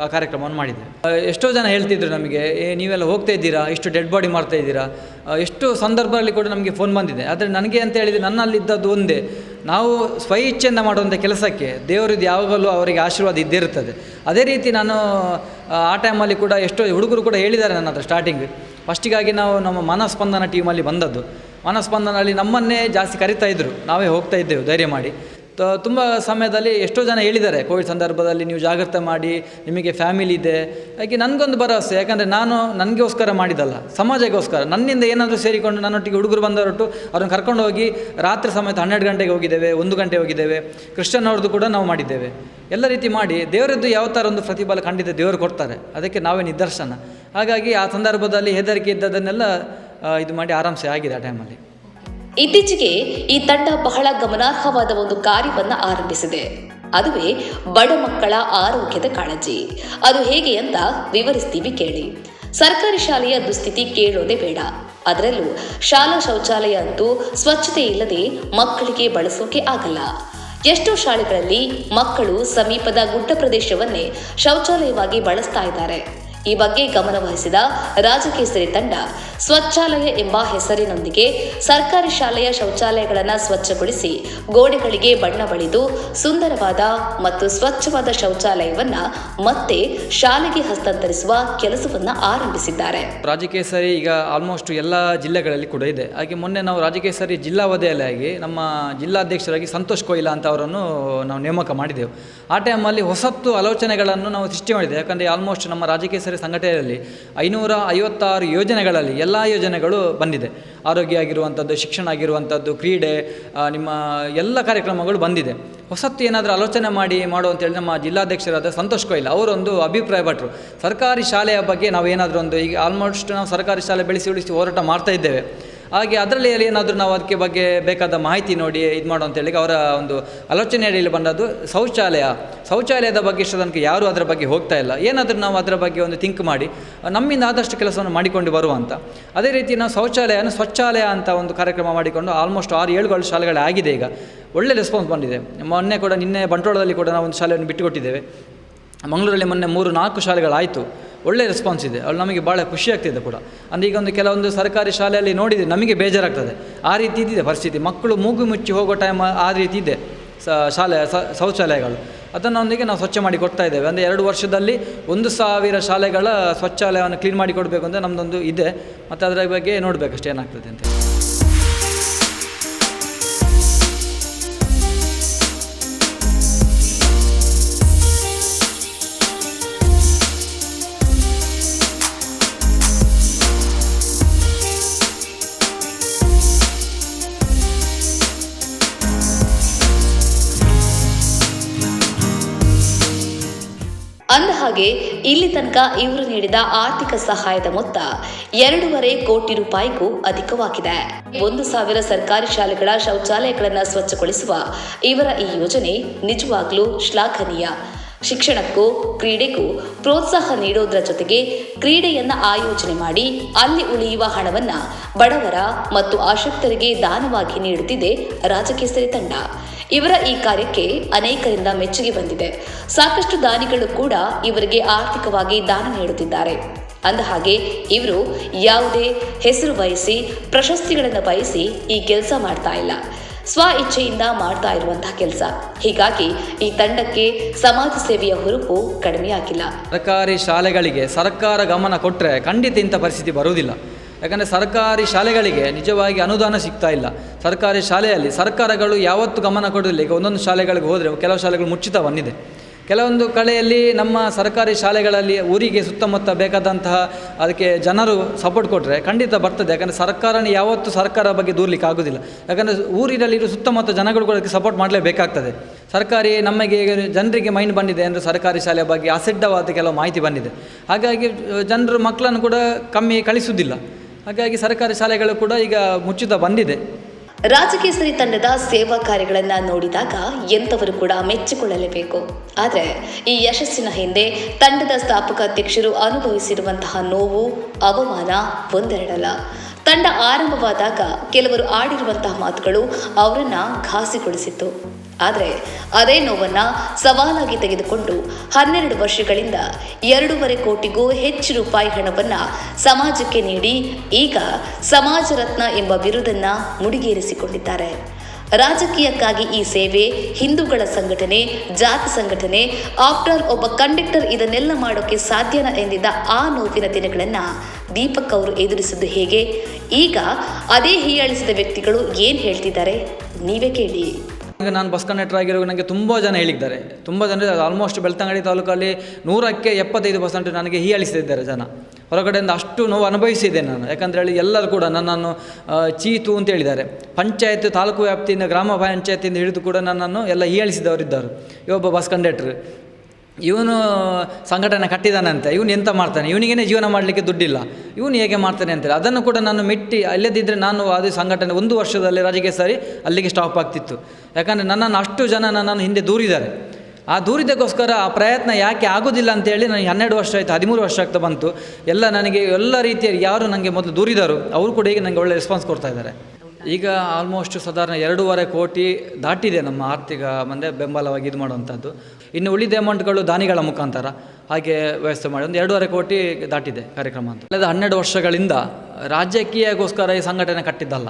ಆ ಕಾರ್ಯಕ್ರಮವನ್ನು ಮಾಡಿದ್ದೆ ಎಷ್ಟೋ ಜನ ಹೇಳ್ತಿದ್ರು ನಮಗೆ ಏ ನೀವೆಲ್ಲ ಹೋಗ್ತಾ ಇದ್ದೀರಾ? ಇಷ್ಟು ಡೆಡ್ ಬಾಡಿ ಮಾಡ್ತಾ ಇದ್ದೀರಾ? ಎಷ್ಟು ಸಂದರ್ಭದಲ್ಲಿ ಕೂಡ ನಮಗೆ ಫೋನ್ ಬಂದಿದೆ. ಆದರೆ ನನಗೆ ಅಂತ ಹೇಳಿದರೆ ನನ್ನಲ್ಲಿದ್ದದ್ದು ಒಂದೇ ನಾವು ಸ್ವ ಇಚ್ಛೆಯಿಂದ ಮಾಡುವಂಥ ಕೆಲಸಕ್ಕೆ ದೇವರದ್ದು ಯಾವಾಗಲೂ ಅವರಿಗೆ ಆಶೀರ್ವಾದ ಇದ್ದೇ ಇರ್ತದೆ. ಅದೇ ರೀತಿ ನಾನು ಆ, ಆ ಟೈಮಲ್ಲಿ ಕೂಡ ಎಷ್ಟೋ ಹುಡುಗರು ಕೂಡ ಹೇಳಿದ್ದಾರೆ ನನ್ನ ಹತ್ರ ಸ್ಟಾರ್ಟಿಂಗ್ ಫಸ್ಟಿಗಾಗಿ ನಾವು ನಮ್ಮ ಮನಸ್ಪಂದನ ಟೀಮಲ್ಲಿ ಬಂದದ್ದು. ಮಾನಸ್ಪಂದನಲ್ಲಿ ನಮ್ಮನ್ನೇ ಜಾಸ್ತಿ ಕರಿತಾ ಇದ್ದರು ನಾವೇ ಹೋಗ್ತಾ ಇದ್ದೆವು, ಧೈರ್ಯ ಮಾಡಿ. ತುಂಬ ಸಮಯದಲ್ಲಿ ಎಷ್ಟೋ ಜನ ಹೇಳಿದ್ದಾರೆ, ಕೋವಿಡ್ ಸಂದರ್ಭದಲ್ಲಿ ನೀವು ಜಾಗ್ರತೆ ಮಾಡಿ, ನಿಮಗೆ ಫ್ಯಾಮಿಲಿ ಇದೆ. ಹಾಗೆ ನನಗೊಂದು ಭರವಸೆ, ಯಾಕಂದರೆ ನಾನು ನನಗೋಸ್ಕರ ಮಾಡಿದಲ್ಲ, ಸಮಾಜಕ್ಕೋಸ್ಕರ. ನನ್ನಿಂದ ಏನಾದರೂ ಸೇರಿಕೊಂಡು ನನ್ನೊಟ್ಟಿಗೆ ಹುಡುಗರು ಬಂದವರೊಟ್ಟು ಅವ್ರನ್ನ ಕರ್ಕೊಂಡು ಹೋಗಿ ರಾತ್ರಿ ಸಮೇತ ಹನ್ನೆರಡು ಗಂಟೆಗೆ ಹೋಗಿದ್ದೇವೆ, ಒಂದು ಗಂಟೆ ಹೋಗಿದ್ದೇವೆ. ಕ್ರಿಶ್ಚನ್ ಅವ್ರದ್ದು ಕೂಡ ನಾವು ಮಾಡಿದ್ದೇವೆ. ಎಲ್ಲ ರೀತಿ ಮಾಡಿ, ದೇವರದ್ದು ಯಾವ ಥರ ಒಂದು ಪ್ರತಿಫಲ ಖಂಡಿತ ದೇವರು ಕೊಡ್ತಾರೆ. ಅದಕ್ಕೆ ನಾವೇ ನಿದರ್ಶನ. ಹಾಗಾಗಿ ಆ ಸಂದರ್ಭದಲ್ಲಿ ಹೆದರಿಕೆ ಇದ್ದದನ್ನೆಲ್ಲ ಇದು ಮಾಡಿ ಆರಾಮ್ಸೆ ಆಗಿದೆ ಆ ಟೈಮಲ್ಲಿ ಇತ್ತೀಚೆಗೆ ಈ ತಂಡ ಬಹಳ ಗಮನಾರ್ಹವಾದ ಒಂದು ಕಾರ್ಯವನ್ನು ಆರಂಭಿಸಿದೆ. ಅದುವೇ ಬಡ ಮಕ್ಕಳ ಆರೋಗ್ಯದ ಕಾಳಜಿ. ಅದು ಹೇಗೆ ಅಂತ ವಿವರಿಸ್ತೀವಿ ಕೇಳಿ. ಸರ್ಕಾರಿ ಶಾಲೆಯ ದುಸ್ಥಿತಿ ಕೇಳೋದೇ ಬೇಡ. ಅದರಲ್ಲೂ ಶಾಲಾ ಶೌಚಾಲಯ ಅಂತೂ ಸ್ವಚ್ಛತೆ ಇಲ್ಲದೆ ಮಕ್ಕಳಿಗೆ ಬಳಸೋಕೆ ಆಗಲ್ಲ. ಎಷ್ಟೋ ಶಾಲೆಗಳಲ್ಲಿ ಮಕ್ಕಳು ಸಮೀಪದ ಗುಡ್ಡ ಪ್ರದೇಶವನ್ನೇ ಶೌಚಾಲಯವಾಗಿ ಬಳಸ್ತಾ ಇದ್ದಾರೆ. ಈ ಬಗ್ಗೆ ಗಮನವಹಿಸಿದ ರಾಜಕೇಸರಿ ತಂಡ, ಸ್ವಚ್ಛಾಲಯ ಎಂಬ ಹೆಸರಿನೊಂದಿಗೆ ಸರ್ಕಾರಿ ಶಾಲೆಯ ಶೌಚಾಲಯಗಳನ್ನು ಸ್ವಚ್ಛಗೊಳಿಸಿ ಗೋಡೆಗಳಿಗೆ ಬಣ್ಣ ಬಳಿದು ಸುಂದರವಾದ ಮತ್ತು ಸ್ವಚ್ಛವಾದ ಶೌಚಾಲಯವನ್ನ ಮತ್ತೆ ಶಾಲೆಗೆ ಹಸ್ತಾಂತರಿಸುವ ಕೆಲಸವನ್ನು ಆರಂಭಿಸಿದ್ದಾರೆ. ರಾಜಕೇಸರಿ ಈಗ ಆಲ್ಮೋಸ್ಟ್ ಎಲ್ಲ ಜಿಲ್ಲೆಗಳಲ್ಲಿ ಕೂಡ ಇದೆ. ಹಾಗೆ ಮೊನ್ನೆ ನಾವು ರಾಜಕೇಸರಿ ಜಿಲ್ಲಾ ವದೆಯಲ್ಲಾಗಿ ನಮ್ಮ ಜಿಲ್ಲಾಧ್ಯಕ್ಷರಾಗಿ ಸಂತೋಷ್ ಕೊಯ್ಲಾ ಅಂತ ಅವರನ್ನು ನಾವು ನೇಮಕ ಮಾಡಿದೆವು. ಆ ಟೈಮಲ್ಲಿ ಹೊಸತ್ತು ಆಲೋಚನೆಗಳನ್ನು ನಾವು ಸೃಷ್ಟಿ ಮಾಡಿದೆ ಯಾಕಂದರೆ ಆಲ್ಮೋಸ್ಟ್ ನಮ್ಮ ರಾಜಕೇಸರಿ ಸಂಘಟನೆಯಲ್ಲಿ ಐನೂರ ಐವತ್ತಾರು ಯೋಜನೆಗಳಲ್ಲಿ ಎಲ್ಲ ಯೋಜನೆಗಳು ಬಂದಿದೆ. ಆರೋಗ್ಯ ಆಗಿರುವಂಥದ್ದು ಶಿಕ್ಷಣ ಆಗಿರುವಂಥದ್ದು, ಕ್ರೀಡೆ ನಿಮ್ಮ ಎಲ್ಲ ಕಾರ್ಯಕ್ರಮಗಳು ಬಂದಿದೆ. ಹೊಸತ್ತು ಏನಾದರೂ ಆಲೋಚನೆ ಮಾಡಿ ಮಾಡು ಅಂತೇಳಿ ನಮ್ಮ ಜಿಲ್ಲಾಧ್ಯಕ್ಷರಾದ ಸಂತೋಷ್ ಕೊಯ್ಲ್ ಅವರೊಂದು ಅಭಿಪ್ರಾಯ ಪಟ್ಟರು ಸರ್ಕಾರಿ ಶಾಲೆಯ ಬಗ್ಗೆ ನಾವು ಏನಾದರೂ ಒಂದು ಈಗ ಆಲ್ಮೋಸ್ಟ್ ನಾವು ಸರ್ಕಾರಿ ಶಾಲೆ ಬೆಳೆಸಿ ಉಳಿಸಿ ಹೋರಾಟ ಮಾಡ್ತಾ ಇದ್ದೇವೆ. ಹಾಗೆ ಅದರಲ್ಲಿ ಏನಾದರೂ ನಾವು ಅದಕ್ಕೆ ಬಗ್ಗೆ ಬೇಕಾದ ಮಾಹಿತಿ ನೋಡಿ ಇದು ಮಾಡು ಅಂತೇಳಿ ಅವರ ಒಂದು ಆಲೋಚನೆ ಅಡಿಯಲ್ಲಿ ಬಂದದ್ದು ಶೌಚಾಲಯ. ಶೌಚಾಲಯದ ಬಗ್ಗೆ ಇಷ್ಟು ತನಕ ಯಾರೂ ಅದರ ಬಗ್ಗೆ ಹೋಗ್ತಾ ಇಲ್ಲ. ಏನಾದರೂ ನಾವು ಅದರ ಬಗ್ಗೆ ಒಂದು ಥಿಂಕ್ ಮಾಡಿ, ನಮ್ಮಿಂದ ಆದಷ್ಟು ಕೆಲಸವನ್ನು ಮಾಡಿಕೊಂಡು ಬರುವ ಅಂತ. ಅದೇ ರೀತಿ ನಾವು ಶೌಚಾಲಯನ ಸ್ವಚ್ಛಾಲಯ ಅಂತ ಒಂದು ಕಾರ್ಯಕ್ರಮ ಮಾಡಿಕೊಂಡು ಆಲ್ಮೋಸ್ಟ್ ಆರು ಏಳುಗಳು ಶಾಲೆಗಳೇ ಆಗಿದೆ ಈಗ. ಒಳ್ಳೆ ರೆಸ್ಪಾನ್ಸ್ ಬಂದಿದೆ. ಮೊನ್ನೆ ಕೂಡ ನಿನ್ನೆ ಬಂಟ್ವಾಳದಲ್ಲಿ ಕೂಡ ನಾವು ಒಂದು ಶಾಲೆಯನ್ನು ಬಿಟ್ಟುಕೊಟ್ಟಿದ್ದೇವೆ. ಮಂಗಳೂರಲ್ಲಿ ಮೊನ್ನೆ ಮೂರು ನಾಲ್ಕು ಶಾಲೆಗಳಾಯಿತು. ಒಳ್ಳೆ ರೆಸ್ಪಾನ್ಸ್ ಇದೆ. ಅಲ್ಲಿ ನಮಗೆ ಭಾಳ ಖುಷಿ ಆಗ್ತಿದೆ ಕೂಡ. ಅಂದರೆ ಈಗ ಒಂದು ಕೆಲವೊಂದು ಸರ್ಕಾರಿ ಶಾಲೆಯಲ್ಲಿ ನೋಡಿದರೆ ನಮಗೆ ಬೇಜಾರಾಗ್ತದೆ. ಆ ರೀತಿ ಇದೆ ಪರಿಸ್ಥಿತಿ. ಮಕ್ಕಳು ಮೂಗು ಮುಚ್ಚಿ ಹೋಗೋ ಟೈಮ್ ಆ ರೀತಿ ಇದೆ. ಶಾಲೆ ಶೌಚಾಲಯಗಳು. ಶೌಚಾಲಯಗಳು ಅದನ್ನೊಂದಿಗೆ ನಾವು ಸ್ವಚ್ಛ ಮಾಡಿ ಕೊಡ್ತಾ ಇದ್ದೇವೆ. ಅಂದರೆ ಎರಡು ವರ್ಷದಲ್ಲಿ ಒಂದು ಸಾವಿರ ಶಾಲೆಗಳ ಸ್ವಚ್ಛಾಲಯವನ್ನು ಕ್ಲೀನ್ ಮಾಡಿ ಕೊಡಬೇಕು ಅಂತ ನಮ್ಮದೊಂದು ಇದೆ. ಮತ್ತು ಅದರ ಬಗ್ಗೆ ನೋಡಬೇಕಷ್ಟೇ ಏನಾಗ್ತದೆ ಅಂತ ಹಾಗೆ ಇಲ್ಲಿ ತನಕ ಇವರು ನೀಡಿದ ಆರ್ಥಿಕ ಸಹಾಯದ ಮೊತ್ತ ಎರಡೂವರೆ ಕೋಟಿ ರೂಪಾಯಿಗೂ ಅಧಿಕವಾಗಿದೆ. ಒಂದು ಸಾವಿರ ಸರ್ಕಾರಿ ಶಾಲೆಗಳ ಶೌಚಾಲಯಗಳನ್ನು ಸ್ವಚ್ಛಗೊಳಿಸುವ ಇವರ ಈ ಯೋಜನೆ ನಿಜವಾಗ್ಲೂ ಶ್ಲಾಘನೀಯ. ಶಿಕ್ಷಣಕ್ಕೂ, ಕ್ರೀಡೆಗೂ ಪ್ರೋತ್ಸಾಹ ನೀಡೋದ್ರ ಜೊತೆಗೆ ಕ್ರೀಡೆಯನ್ನ ಆಯೋಜನೆ ಮಾಡಿ ಅಲ್ಲಿ ಉಳಿಯುವ ಹಣವನ್ನ ಬಡವರ ಮತ್ತು ಆಸಕ್ತರಿಗೆ ದಾನವಾಗಿ ನೀಡುತ್ತಿದೆ ರಾಜಕೇಸರಿ ತಂಡ. ಇವರ ಈ ಕಾರ್ಯಕ್ಕೆ ಅನೇಕರಿಂದ ಮೆಚ್ಚುಗೆ ಬಂದಿದೆ. ಸಾಕಷ್ಟು ದಾನಿಗಳು ಕೂಡ ಇವರಿಗೆ ಆರ್ಥಿಕವಾಗಿ ದಾನ ನೀಡುತ್ತಿದ್ದಾರೆ. ಅಂದಹಾಗೆ ಇವರು ಯಾವುದೇ ಹೆಸರು ಬಯಸಿ, ಪ್ರಶಸ್ತಿಗಳನ್ನು ಬಯಸಿ ಈ ಕೆಲಸ ಮಾಡ್ತಾ ಇಲ್ಲ. ಸ್ವ ಇಚ್ಛೆಯಿಂದ ಮಾಡ್ತಾ ಇರುವಂತಹ ಕೆಲಸ. ಹೀಗಾಗಿ ಈ ತಂಡಕ್ಕೆ ಸಮಾಜ ಸೇವೆಯ ಹುರುಪು ಕಡಿಮೆಯಾಗಿಲ್ಲ. ಸರ್ಕಾರಿ ಶಾಲೆಗಳಿಗೆ ಸರ್ಕಾರ ಗಮನ ಕೊಟ್ಟರೆ ಖಂಡಿತ ಇಂಥ ಪರಿಸ್ಥಿತಿ ಬರುವುದಿಲ್ಲ. ಯಾಕಂದರೆ ಸರ್ಕಾರಿ ಶಾಲೆಗಳಿಗೆ ನಿಜವಾಗಿ ಅನುದಾನ ಸಿಗ್ತಾ ಇಲ್ಲ. ಸರ್ಕಾರಿ ಶಾಲೆಯಲ್ಲಿ ಸರ್ಕಾರಗಳು ಯಾವತ್ತೂ ಗಮನ ಕೊಡೋದಿಲ್ಲ ಈಗ ಒಂದೊಂದು ಶಾಲೆಗಳಿಗೆ ಹೋದರೆ ಕೆಲವು ಶಾಲೆಗಳು ಮುಚ್ಚಿತ ಬಂದಿದೆ ಕೆಲವೊಂದು ಕಡೆಯಲ್ಲಿ ನಮ್ಮ ಸರ್ಕಾರಿ ಶಾಲೆಗಳಲ್ಲಿ ಊರಿಗೆ ಸುತ್ತಮುತ್ತ ಬೇಕಾದಂತಹ ಅದಕ್ಕೆ ಜನರು ಸಪೋರ್ಟ್ ಕೊಟ್ಟರೆ ಖಂಡಿತ ಬರ್ತದೆ. ಯಾಕಂದರೆ ಸರ್ಕಾರನ ಯಾವತ್ತೂ ಸರ್ಕಾರ ಬಗ್ಗೆ ದೂರಲಿಕ್ಕೆ ಆಗೋದಿಲ್ಲ. ಯಾಕಂದರೆ ಊರಿನಲ್ಲಿರೋ ಸುತ್ತಮುತ್ತ ಜನಗಳು ಕೂಡ ಅದಕ್ಕೆ ಸಪೋರ್ಟ್ ಮಾಡಲೇಬೇಕಾಗ್ತದೆ. ಸರ್ಕಾರಿ ನಮಗೆ ಜನರಿಗೆ ಮೈಂಡ್ ಬಂದಿದೆ ಅಂದರೆ ಸರ್ಕಾರಿ ಶಾಲೆಯ ಬಗ್ಗೆ ಅಸಿದ್ಧವಾದ ಕೆಲವು ಮಾಹಿತಿ ಬಂದಿದೆ. ಹಾಗಾಗಿ ಜನರು ಮಕ್ಕಳನ್ನು ಕೂಡ ಕಮ್ಮಿ ಕಳಿಸುವುದಿಲ್ಲ ಹಾಗಾಗಿ ಸರ್ಕಾರಿ ಶಾಲೆಗಳು ಕೂಡ ಈಗ ಮುಚ್ಚಿದ ಬಂದಿದೆ. ರಾಜಕೇಸರಿ ತಂಡದ ಸೇವಾ ಕಾರ್ಯಗಳನ್ನು ನೋಡಿದಾಗ ಎಂಥವರು ಕೂಡ ಮೆಚ್ಚಿಕೊಳ್ಳಲೇಬೇಕು. ಆದರೆ ಈ ಯಶಸ್ಸಿನ ಹಿಂದೆ ತಂಡದ ಸ್ಥಾಪಕ ಅಧ್ಯಕ್ಷರು ಅನುಭವಿಸಿರುವಂತಹ ನೋವು, ಅವಮಾನ ಒಂದೆರಡಲ್ಲ. ತಂಡ ಆರಂಭವಾದಾಗ ಕೆಲವರು ಆಡಿರುವಂತಹ ಮಾತುಗಳು ಅವರನ್ನ ಘಾಸಿಗೊಳಿಸಿತ್ತು. ಆದರೆ ಅದೇ ನೋವನ್ನ ಸವಾಲಾಗಿ ತೆಗೆದುಕೊಂಡು ಹನ್ನೆರಡು ವರ್ಷಗಳಿಂದ ಎರಡೂವರೆ ಕೋಟಿಗೂ ಹೆಚ್ಚು ರೂಪಾಯಿ ಹಣವನ್ನ ಸಮಾಜಕ್ಕೆ ನೀಡಿ ಈಗ ಸಮಾಜ ರತ್ನ ಎಂಬ ಬಿರುದನ್ನ ಮುಡಿಗೇರಿಸಿಕೊಂಡಿದ್ದಾರೆ. ರಾಜಕೀಯಕ್ಕಾಗಿ ಈ ಸೇವೆ, ಹಿಂದೂಗಳ ಸಂಘಟನೆ, ಜಾತಿ ಸಂಘಟನೆ, ಆಫ್ಟರ್ ಒಬ್ಬ ಕಂಡಕ್ಟರ್ ಇದನ್ನೆಲ್ಲ ಮಾಡೋಕೆ ಸಾಧ್ಯನ ಎಂದಿದ್ದ ಆ ನೋವಿನ ದಿನಗಳನ್ನ ದೀಪಕ್ ಅವರು ಎದುರಿಸಿದ್ದು ಹೇಗೆ? ಈಗ ಅದೇ ಹೀಯಾಳಿಸಿದ ವ್ಯಕ್ತಿಗಳು ಏನು ಹೇಳ್ತಿದ್ದಾರೆ? ನೀವೇ ಕೇಳಿ. ಈಗ ನಾನು ಬಸ್ ಕಂಡಕ್ಟರ್ ಆಗಿರೋ ನನಗೆ ತುಂಬ ಜನ ಹೇಳಿದ್ದಾರೆ. ತುಂಬ ಜನ ಆಲ್ಮೋಸ್ಟ್ ಬೆಳ್ತಂಗಡಿ ತಾಲೂಕಲ್ಲಿ ನೂರಕ್ಕೆ ಎಪ್ಪತ್ತೈದು ಪರ್ಸೆಂಟ್ ನನಗೆ ಹೀಯಾಳಿಸಿದ್ದಾರೆ ಜನ. ಹೊರಗಡೆಯಿಂದ ಅಷ್ಟು ನೋವು ಅನುಭವಿಸಿದೆ ನಾನು. ಯಾಕಂತ ಹೇಳಿ ಎಲ್ಲರೂ ಕೂಡ ನನ್ನನ್ನು ಚೀತು ಅಂತ ಹೇಳಿದ್ದಾರೆ. ಪಂಚಾಯತ್, ತಾಲೂಕು ವ್ಯಾಪ್ತಿಯಿಂದ, ಗ್ರಾಮ ಪಂಚಾಯತಿಯಿಂದ ಹಿಡಿದು ಕೂಡ ನನ್ನನ್ನು ಎಲ್ಲ ಹೀಯಾಳಿಸಿದವರಿದ್ದರು. ಒಬ್ಬ ಬಸ್ ಕಂಡಕ್ಟರ್ ಇವನು ಸಂಘಟನೆ ಕಟ್ಟಿದಾನಂತೆ. ಇವನು ಎಂತ ಮಾಡ್ತಾನೆ? ಇವನಿಗೇನೆ ಜೀವನ ಮಾಡಲಿಕ್ಕೆ ದುಡ್ಡಿಲ್ಲ. ಇವನು ಹೇಗೆ ಮಾಡ್ತಾನೆ ಅಂತೇಳಿ. ಅದನ್ನು ಕೂಡ ನಾನು ಮೆಟ್ಟಿ ಅಲ್ಲದಿದ್ದರೆ ನಾನು ಅದು ಸಂಘಟನೆ ಒಂದು ವರ್ಷದಲ್ಲಿ ರಾಜಕೀಯ ಸರಿ ಅಲ್ಲಿಗೆ ಸ್ಟಾಪ್ ಆಗ್ತಿತ್ತು. ಯಾಕಂದರೆ ನನ್ನನ್ನು ಅಷ್ಟು ಜನ ನನ್ನನ್ನು ಹಿಂದೆ ದೂರಿದ್ದಾರೆ. ಆ ದೂರಿದಕ್ಕೋಸ್ಕರ ಆ ಪ್ರಯತ್ನ ಯಾಕೆ ಆಗೋದಿಲ್ಲ ಅಂತೇಳಿ ನನಗೆ ಹನ್ನೆರಡು ವರ್ಷ ಆಯಿತು, ಹದಿಮೂರು ವರ್ಷ ಆಗ್ತಾ ಬಂತು. ಎಲ್ಲ ನನಗೆ ಎಲ್ಲ ರೀತಿಯ ಯಾರು ನನಗೆ ಮೊದಲು ದೂರಿದರು, ಅವರು ಕೂಡ ಈಗ ನನಗೆ ಒಳ್ಳೆ ರೆಸ್ಪಾನ್ಸ್ ಕೊಡ್ತಾ ಇದ್ದಾರೆ. ಈಗ ಆಲ್ಮೋಸ್ಟ್ ಸಾಧಾರಣ ಎರಡೂವರೆ ಕೋಟಿ ದಾಟಿದೆ ನಮ್ಮ ಆರ್ಥಿಕ ಮಂದೆ ಬೆಂಬಲವಾಗಿ ಇದು ಮಾಡುವಂಥದ್ದು ಇನ್ನು ಉಳಿದ ಅಮೌಂಟ್ಗಳು ದಾನಿಗಳ ಮುಖಾಂತರ ಹಾಗೆ ವ್ಯವಸ್ಥೆ ಮಾಡಿ, ಒಂದು ಎರಡೂವರೆ ಕೋಟಿ ದಾಟಿದೆ ಕಾರ್ಯಕ್ರಮ ಅಂತ. ಕಳೆದ ಹನ್ನೆರಡು ವರ್ಷಗಳಿಂದ ರಾಜಕೀಯಕ್ಕೋಸ್ಕರ ಈ ಸಂಘಟನೆ ಕಟ್ಟಿದ್ದಲ್ಲ.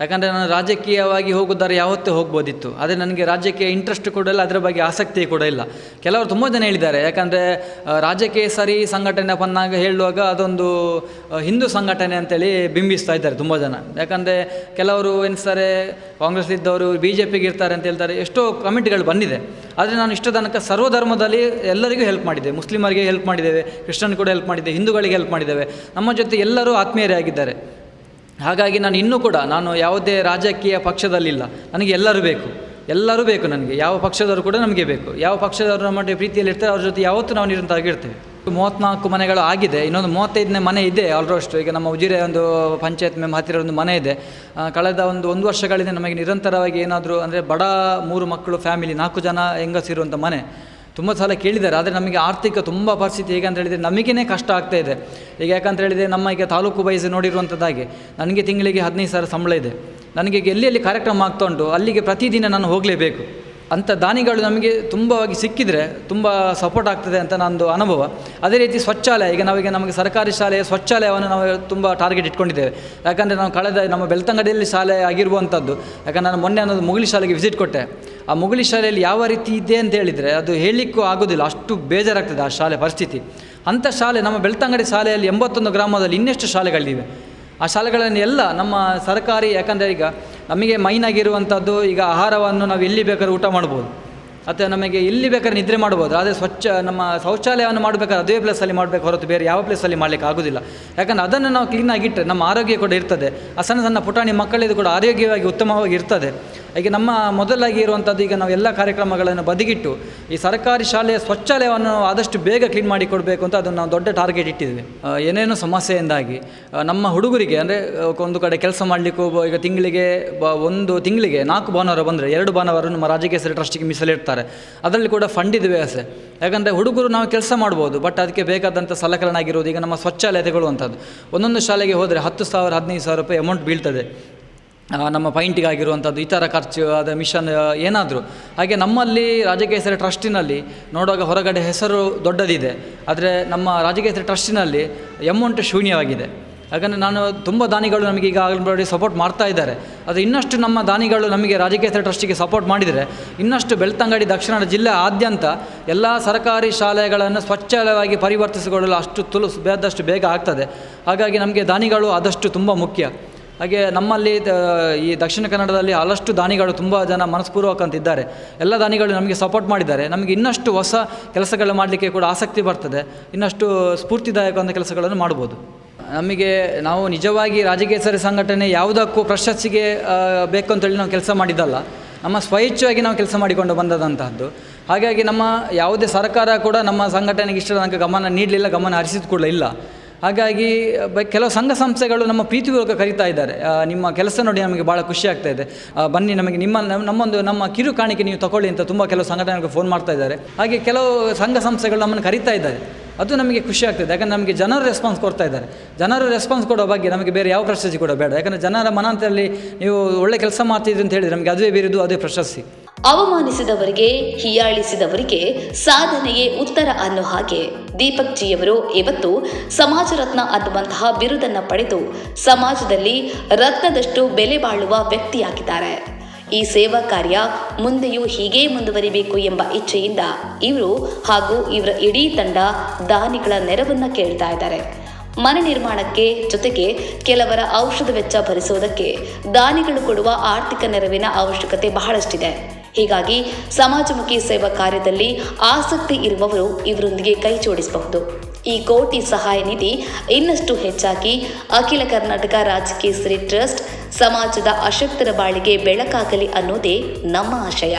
ಯಾಕಂದರೆ ನಾನು ರಾಜಕೀಯವಾಗಿ ಹೋಗೋದಾರೆ ಯಾವತ್ತೂ ಹೋಗ್ಬೋದಿತ್ತು. ಆದರೆ ನನಗೆ ರಾಜಕೀಯ ಇಂಟ್ರೆಸ್ಟ್ ಕೂಡ ಇಲ್ಲ, ಅದರ ಬಗ್ಗೆ ಆಸಕ್ತಿ ಕೂಡ ಇಲ್ಲ. ಕೆಲವರು ತುಂಬ ಜನ ಹೇಳಿದ್ದಾರೆ, ಯಾಕಂದರೆ ರಾಜಕೀಯ ಸರಿ ಸಂಘಟನೆ ಬಂದಾಗ ಹೇಳುವಾಗ ಅದೊಂದು ಹಿಂದೂ ಸಂಘಟನೆ ಅಂತೇಳಿ ಬಿಂಬಿಸ್ತಾ ಇದ್ದಾರೆ ತುಂಬ ಜನ. ಯಾಕಂದರೆ ಕೆಲವರು ಎನಿಸ್ತಾರೆ ಕಾಂಗ್ರೆಸ್ ಇದ್ದವರು ಬಿ ಜೆ ಪಿಗೆ ಇರ್ತಾರೆ ಅಂತ ಹೇಳ್ತಾರೆ, ಎಷ್ಟೋ ಕಮಿಟಿಗಳು ಬಂದಿದೆ. ಆದರೆ ನಾನು ಇಷ್ಟು ತನಕ ಸರ್ವಧರ್ಮದಲ್ಲಿ ಎಲ್ಲರಿಗೂ ಹೆಲ್ಪ್ ಮಾಡಿದೆ. ಮುಸ್ಲಿಮರಿಗೆ ಹೆಲ್ಪ್ ಮಾಡಿದ್ದೇವೆ ಕ್ರಿಶ್ಚಿಯನ್ ಕೂಡ ಹೆಲ್ಪ್ ಮಾಡಿದ್ದೇವೆ, ಹಿಂದೂಗಳಿಗೆ ಹೆಲ್ಪ್ ಮಾಡಿದ್ದೇವೆ. ನಮ್ಮ ಜೊತೆ ಎಲ್ಲರೂ ಆತ್ಮೀಯರೇ ಆಗಿದ್ದಾರೆ. ಹಾಗಾಗಿ ನಾನು ಇನ್ನೂ ಕೂಡ, ನಾನು ಯಾವುದೇ ರಾಜಕೀಯ ಪಕ್ಷದಲ್ಲಿಲ್ಲ, ನನಗೆ ಎಲ್ಲರೂ ಬೇಕು. ಎಲ್ಲರೂ ಬೇಕು ನನಗೆ, ಯಾವ ಪಕ್ಷದವರು ಕೂಡ ನಮಗೆ ಬೇಕು. ಯಾವ ಪಕ್ಷದವರು ನಮ್ಮ ಪ್ರೀತಿಯಲ್ಲಿ ಇರ್ತಾರೆ, ಅವ್ರ ಜೊತೆ ಯಾವತ್ತೂ ನಾವು ನಿರಂತರವಾಗಿರ್ತೇವೆ ಮೂವತ್ತ್ನಾಲ್ಕು ಮನೆಗಳು ಆಗಿದೆ, ಇನ್ನೊಂದು ಮೂವತ್ತೈದನೇ ಮನೆ ಇದೆ ಆಲ್ಮೋಸ್ಟ್ ಈಗ ನಮ್ಮ ಉಜಿರೆ ಒಂದು ಪಂಚಾಯತ್ ಮೆಂಬರ್ ಹತ್ತಿರ ಒಂದು ಮನೆ ಇದೆ. ಕಳೆದ ಒಂದು ಒಂದು ವರ್ಷಗಳಿಂದ ನಮಗೆ ನಿರಂತರವಾಗಿ ಏನಾದರೂ ಅಂದರೆ ಬಡ ಮೂರು ಮಕ್ಕಳು ಫ್ಯಾಮಿಲಿ ನಾಲ್ಕು ಜನ ಹೆಂಗಸಿರುವಂಥ ಮನೆ. ತುಂಬ ಸಲ ಕೇಳಿದ್ದಾರೆ, ಆದರೆ ನಮಗೆ ಆರ್ಥಿಕ ತುಂಬ ಪರಿಸ್ಥಿತಿ ಹೇಗೆ ಅಂತ ಹೇಳಿದರೆ ನಮಗೇ ಕಷ್ಟ ಆಗ್ತಾ ಇದೆ. ಈಗ ಯಾಕಂತ ಹೇಳಿದರೆ ನಮ್ಮ ಈಗ ತಾಲೂಕು ವೈಸ್ ನೋಡಿರುವಂಥದ್ದಾಗಿ ನನಗೆ ತಿಂಗಳಿಗೆ ಹದಿನೈದು ಸಾವಿರ ಸಂಬಳ ಇದೆ. ನನಗೆ ಎಲ್ಲಿ ಎಲ್ಲಿ ಕಾರ್ಯಕ್ರಮ ಆಗ್ತಾ ಉಂಟು, ಅಲ್ಲಿಗೆ ಪ್ರತಿದಿನ ನಾನು ಹೋಗಲೇಬೇಕು. ಅಂಥ ದಾನಿಗಳು ನಮಗೆ ತುಂಬವಾಗಿ ಸಿಕ್ಕಿದರೆ ತುಂಬ ಸಪೋರ್ಟ್ ಆಗ್ತದೆ ಅಂತ ನಂದು ಅನುಭವ. ಅದೇ ರೀತಿ ಸ್ವಚ್ಛಾಲಯ, ಈಗ ನಾವೀಗ ನಮಗೆ ಸರ್ಕಾರಿ ಶಾಲೆಯ ಸ್ವಚ್ಛಾಲಯವನ್ನು ನಾವು ತುಂಬ ಟಾರ್ಗೆಟ್ ಇಟ್ಕೊಂಡಿದ್ದೇವೆ. ಯಾಕಂದರೆ ನಾವು ಕಳೆದ ನಮ್ಮ ಬೆಳ್ತಂಗಡಿಯಲ್ಲಿ ಶಾಲೆ ಆಗಿರುವಂಥದ್ದು ಯಾಕಂದರೆ ನಾನು ಮೊನ್ನೆ ಅನ್ನೋದು ಮುಗಿಲಿ ಶಾಲೆಗೆ ವಿಸಿಟ್ ಕೊಟ್ಟೆ. ಆ ಮುಗಿಲಿ ಶಾಲೆಯಲ್ಲಿ ಯಾವ ರೀತಿ ಇದೆ ಅಂತ ಹೇಳಿದರೆ ಅದು ಹೇಳಲಿಕ್ಕೂ ಆಗೋದಿಲ್ಲ. ಅಷ್ಟು ಬೇಜಾರಾಗ್ತದೆ ಆ ಶಾಲೆ ಪರಿಸ್ಥಿತಿ. ಅಂಥ ಶಾಲೆ ನಮ್ಮ ಬೆಳ್ತಂಗಡಿ ಶಾಲೆಯಲ್ಲಿ ಎಂಬತ್ತೊಂದು ಗ್ರಾಮದಲ್ಲಿ ಇನ್ನೆಷ್ಟು ಶಾಲೆಗಳಿವೆ. ಆ ಶಾಲೆಗಳನ್ನೆಲ್ಲ ನಮ್ಮ ಸರ್ಕಾರಿ, ಯಾಕಂದರೆ ಈಗ ನಮಗೆ ಮೈನಾಗಿರುವಂಥದ್ದು ಈಗ ಆಹಾರವನ್ನು ನಾವು ಎಲ್ಲಿ ಬೇಕಾದ್ರೂ ಊಟ ಮಾಡ್ಬೋದು. ಅಥವಾ ನಮಗೆ ಎಲ್ಲಿ ಬೇಕಾದ್ರೆ ನಿದ್ರೆ ಮಾಡ್ಬೋದು. ಆದರೆ ಸ್ವಚ್ಛ ನಮ್ಮ ಶೌಚಾಲಯವನ್ನು ಮಾಡಬೇಕಾದ್ರೆ ಅದೇ ಪ್ಲೇಸಲ್ಲಿ ಮಾಡಬೇಕು ಹೊರತು ಬೇರೆ ಯಾವ ಪ್ಲೇಸಲ್ಲಿ ಮಾಡಲಿಕ್ಕೆ ಆಗೋದಿಲ್ಲ. ಯಾಕಂದರೆ ಅದನ್ನು ನಾವು ಕ್ಲೀನಾಗಿಟ್ಟರೆ ನಮ್ಮ ಆರೋಗ್ಯ ಕೂಡ ಇರ್ತದೆ. ಆ ಸಣ್ಣ ಸಣ್ಣ ಪುಟಾಣಿ ಮಕ್ಕಳಿದು ಕೂಡ ಆರೋಗ್ಯವಾಗಿ ಉತ್ತಮವಾಗಿ ಇರ್ತದೆ. ಹಾಗೆ ನಮ್ಮ ಮೊದಲಾಗಿ ಇರುವಂಥದ್ದು ಈಗ ನಾವು ಎಲ್ಲ ಕಾರ್ಯಕ್ರಮಗಳನ್ನು ಬದಿಗಿಟ್ಟು ಈ ಸರ್ಕಾರಿ ಶಾಲೆಯ ಸ್ವಚ್ಛಾಲಯವನ್ನು ಆದಷ್ಟು ಬೇಗ ಕ್ಲೀನ್ ಮಾಡಿ ಕೊಡಬೇಕು ಅಂತ ಅದನ್ನು ನಾವು ದೊಡ್ಡ ಟಾರ್ಗೆಟ್ ಇಟ್ಟಿದ್ದೀವಿ. ಏನೇನು ಸಮಸ್ಯೆಯಿಂದಾಗಿ ನಮ್ಮ ಹುಡುಗರಿಗೆ ಅಂದರೆ ಒಂದು ಕಡೆ ಕೆಲಸ ಮಾಡಲಿಕ್ಕೂ ಈಗ ತಿಂಗಳಿಗೆ ಒಂದು ತಿಂಗಳಿಗೆ ನಾಲ್ಕು ಭಾನುವಾರ ಬಂದರೆ ಎರಡು ಭಾನುವಾರ ನಮ್ಮ ರಾಜಕೀಯ ಟ್ರಸ್ಟಿಗೆ ಮೀಸಲಿಡ್ತಾರೆ. ಅದರಲ್ಲಿ ಕೂಡ ಫಂಡ್ ಇದ್ದ ವ್ಯವಸ್ಥೆ. ಯಾಕಂದರೆ ಹುಡುಗರು ನಾವು ಕೆಲಸ ಮಾಡ್ಬೋದು ಬಟ್ ಅದಕ್ಕೆ ಬೇಕಾದಂಥ ಸಲಕರಣೆ ಆಗಿರೋದು ಈಗ ನಮ್ಮ ಸ್ವಚ್ಛಾಲಯ ತಗೊಳ್ಳುವಂಥದ್ದು ಒಂದೊಂದು ಶಾಲೆಗೆ ಹೋದರೆ ಹತ್ತು ಸಾವಿರ, ಹದಿನೈದು ಸಾವಿರ ರೂಪಾಯಿ ಅಮೌಂಟ್ ಬೀಳ್ತದೆ. ನಮ್ಮ ಪೈಂಟಿಗಾಗಿರುವಂಥದ್ದು ಈ ಥರ ಖರ್ಚು ಅದ ಮಿಷನ್ ಏನಾದರೂ. ಹಾಗೆ ನಮ್ಮಲ್ಲಿ ರಾಜಕೇಸರಿ ಟ್ರಸ್ಟಿನಲ್ಲಿ ನೋಡುವಾಗ ಹೊರಗಡೆ ಹೆಸರು ದೊಡ್ಡದಿದೆ. ಆದರೆ ನಮ್ಮ ರಾಜಕೇಸರಿ ಟ್ರಸ್ಟಿನಲ್ಲಿ ಅಮೌಂಟ್ ಶೂನ್ಯವಾಗಿದೆ. ಯಾಕಂದರೆ ನಾನು ತುಂಬ ದಾನಿಗಳು ನಮಗೆ ಈಗ ಆಲ್ರೆಡಿ ಸಪೋರ್ಟ್ ಮಾಡ್ತಾ ಇದ್ದಾರೆ. ಅದು ಇನ್ನಷ್ಟು ನಮ್ಮ ದಾನಿಗಳು ನಮಗೆ ರಾಜಕೀಯ ಟ್ರಸ್ಟಿಗೆ ಸಪೋರ್ಟ್ ಮಾಡಿದರೆ, ಇನ್ನಷ್ಟು ಬೆಳ್ತಂಗಡಿ ದಕ್ಷಿಣ ಜಿಲ್ಲೆ ಆದ್ಯಂತ ಎಲ್ಲ ಸರ್ಕಾರಿ ಶಾಲೆಗಳನ್ನು ಸ್ವಚ್ಛವಾಗಿ ಪರಿವರ್ತಿಸಿಕೊಳ್ಳಲು ಅಷ್ಟು ತುಲು, ಬೇದಷ್ಟು ಬೇಗ ಆಗ್ತದೆ. ಹಾಗಾಗಿ ನಮಗೆ ದಾನಿಗಳು ಆದಷ್ಟು ತುಂಬ ಮುಖ್ಯ. ಹಾಗೆ ನಮ್ಮಲ್ಲಿ ಈ ದಕ್ಷಿಣ ಕನ್ನಡದಲ್ಲಿ ಹಲಷ್ಟು ದಾನಿಗಳು ತುಂಬ ಜನ ಮನಸ್ಪೂರ್ವಕ ಅಂತ ಇದ್ದಾರೆ. ಎಲ್ಲ ದಾನಿಗಳು ನಮಗೆ ಸಪೋರ್ಟ್ ಮಾಡಿದ್ದಾರೆ. ನಮಗೆ ಇನ್ನಷ್ಟು ಹೊಸ ಕೆಲಸಗಳು ಮಾಡಲಿಕ್ಕೆ ಕೂಡ ಆಸಕ್ತಿ ಬರ್ತದೆ. ಇನ್ನಷ್ಟು ಸ್ಫೂರ್ತಿದಾಯಕವಾದ ಕೆಲಸಗಳನ್ನು ಮಾಡ್ಬೋದು. ನಮಗೆ ನಾವು ನಿಜವಾಗಿ ರಾಜಕೇಸರಿ ಸಂಘಟನೆ ಯಾವುದಕ್ಕೂ ಪ್ರಶಸ್ತಿಗೆ ಬೇಕು ಅಂತೇಳಿ ನಾವು ಕೆಲಸ ಮಾಡಿದ್ದಲ್ಲ. ನಮ್ಮ ಸ್ವಇಚ್ಛೆಯಾಗಿ ನಾವು ಕೆಲಸ ಮಾಡಿಕೊಂಡು ಬಂದದಂತಹದ್ದು. ಹಾಗಾಗಿ ನಮ್ಮ ಯಾವುದೇ ಸರ್ಕಾರ ಕೂಡ ನಮ್ಮ ಸಂಘಟನೆಗೆ ಇಷ್ಟ ತನಕ ಗಮನ ನೀಡಲಿಲ್ಲ, ಗಮನ ಹರಿಸಿದ ಕೂಡ ಇಲ್ಲ. ಹಾಗಾಗಿ ಕೆಲವು ಸಂಘ ಸಂಸ್ಥೆಗಳು ನಮ್ಮ ಪ್ರೀತಿಪೂರ್ವಕ ಕರೀತಾ ಇದ್ದಾರೆ. ನಿಮ್ಮ ಕೆಲಸ ನೋಡಿ ನಮಗೆ ಭಾಳ ಖುಷಿ ಆಗ್ತಾ ಇದೆ. ಬನ್ನಿ ನಮಗೆ ನಿಮ್ಮ ನಮ್ಮ- ನಮ್ಮೊಂದು, ನಮ್ಮ ಕಿರು ಕಾಣಿಕೆ ನೀವು ತಗೊಳ್ಳಿ ಅಂತ ತುಂಬ ಕೆಲವು ಸಂಘಟನೆಗಳಿಗೆ ಫೋನ್ ಮಾಡ್ತಾ ಇದ್ದಾರೆ. ಹಾಗೆ ಕೆಲವು ಸಂಘ ಸಂಸ್ಥೆಗಳು ನಮ್ಮನ್ನು ಕರೀತಾ ಇದ್ದಾರೆ. ಅದು ನಮಗೆ ಖುಷಿ ಆಗ್ತದೆ. ಯಾಕಂದರೆ ನಮಗೆ ಜನರು ರೆಸ್ಪಾನ್ಸ್ ಕೊಡ್ತಾ ಇದ್ದಾರೆ. ಜನರು ರೆಸ್ಪಾನ್ಸ್ ಕೊಡೋ ಬಗ್ಗೆ ನಮಗೆ ಬೇರೆ ಯಾವ ಪ್ರಶಸ್ತಿ ಕೂಡ ಬೇಡ. ಯಾಕಂದರೆ ಜನರ ಮನಂತರಲ್ಲಿ ನೀವು ಒಳ್ಳೆ ಕೆಲಸ ಮಾಡ್ತಿದ್ರಿ ಅಂತ ಹೇಳಿದ್ರೆ ನಮಗೆ ಅದುವೇ ಬೇರೆದು, ಅದೇ ಪ್ರಶಸ್ತಿ. ಅವಮಾನಿಸಿದವರಿಗೆ, ಹೀಯಾಳಿಸಿದವರಿಗೆ ಸಾಧನೆಯೇ ಉತ್ತರ ಅನ್ನೋ ಹಾಗೆ ದೀಪಕ್ ಜಿಯವರು ಇವತ್ತು ಸಮಾಜ ರತ್ನ ಅನ್ನುವಂತಹ ಬಿರುದನ್ನು ಪಡೆದು ಸಮಾಜದಲ್ಲಿ ರತ್ನದಷ್ಟು ಬೆಲೆ ಬಾಳುವ ವ್ಯಕ್ತಿಯಾಗಿದ್ದಾರೆ. ಈ ಸೇವಾ ಕಾರ್ಯ ಮುಂದೆಯೂ ಹೀಗೇ ಮುಂದುವರಿಬೇಕು ಎಂಬ ಇಚ್ಛೆಯಿಂದ ಇವರು ಹಾಗೂ ಇವರ ಇಡೀ ತಂಡ ದಾನಿಗಳ ನೆರವನ್ನ ಕೇಳ್ತಾ ಇದ್ದಾರೆ. ಮನೆ ನಿರ್ಮಾಣಕ್ಕೆ ಜೊತೆಗೆ ಕೆಲವರ ಔಷಧ ವೆಚ್ಚ ಭರಿಸುವುದಕ್ಕೆ ದಾನಿಗಳು ಕೊಡುವ ಆರ್ಥಿಕ ನೆರವಿನ ಅವಶ್ಯಕತೆ ಬಹಳಷ್ಟಿದೆ. ಹೀಗಾಗಿ ಸಮಾಜಮುಖಿ ಸೇವಾ ಕಾರ್ಯದಲ್ಲಿ ಆಸಕ್ತಿ ಇರುವವರು ಇವರೊಂದಿಗೆ ಕೈ ಜೋಡಿಸಬಹುದು. ಈ ಕೋಟಿ ಸಹಾಯ ನಿಧಿ ಇನ್ನಷ್ಟು ಹೆಚ್ಚಾಗಿ ಅಖಿಲ ಕರ್ನಾಟಕ ರಾಜಕೀಯ ಟ್ರಸ್ಟ್ ಸಮಾಜದ ಅಶಕ್ತರ ಬಾಳಿಗೆ ಬೆಳಕಾಗಲಿ ಅನ್ನೋದೇ ನಮ್ಮ ಆಶಯ.